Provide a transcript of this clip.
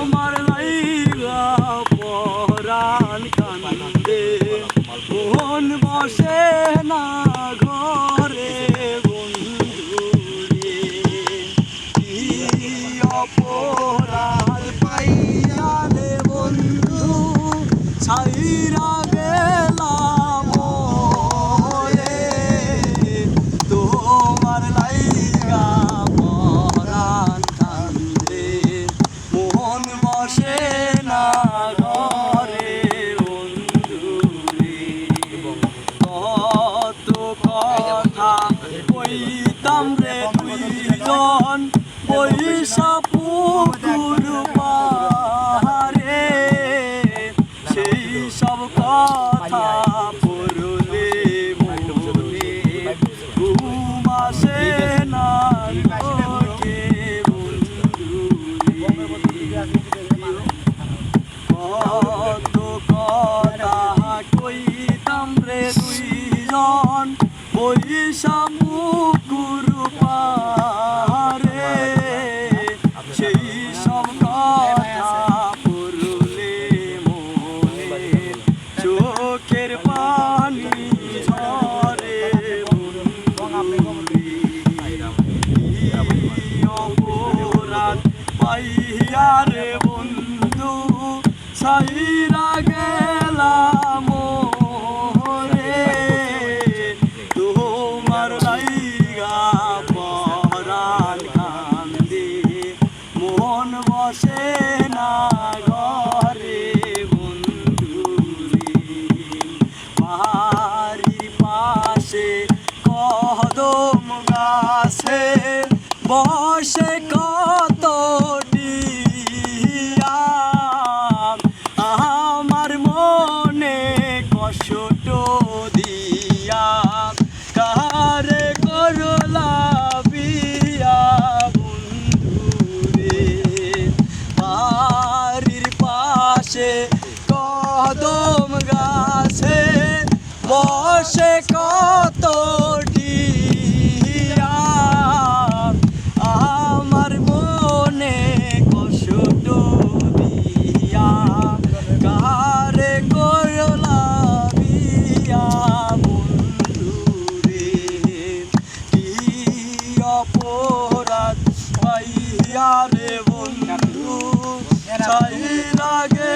তোমার লাইগা পরাণ কান্দে। মন বসে না কইতাম রে দুইজন পয়সা পুকুর পাহাড়ে। সেই সব কথা পড়লে মনে ঘুম আসে না কত কথা কইতাম রে দুইজন পয়সা মুকুর পারে সেই সব কথা পড়লে মনে চোখের পানি ঝরে। অপরাধ পাইয়া রে বন্ধু সাইরা পাশে কদম গাছে, বসে কত আমার মনে কষ্ট দিয়া কারে করলা পাশে কদম গাছে, বসে রে বন্ধু চাই লাগে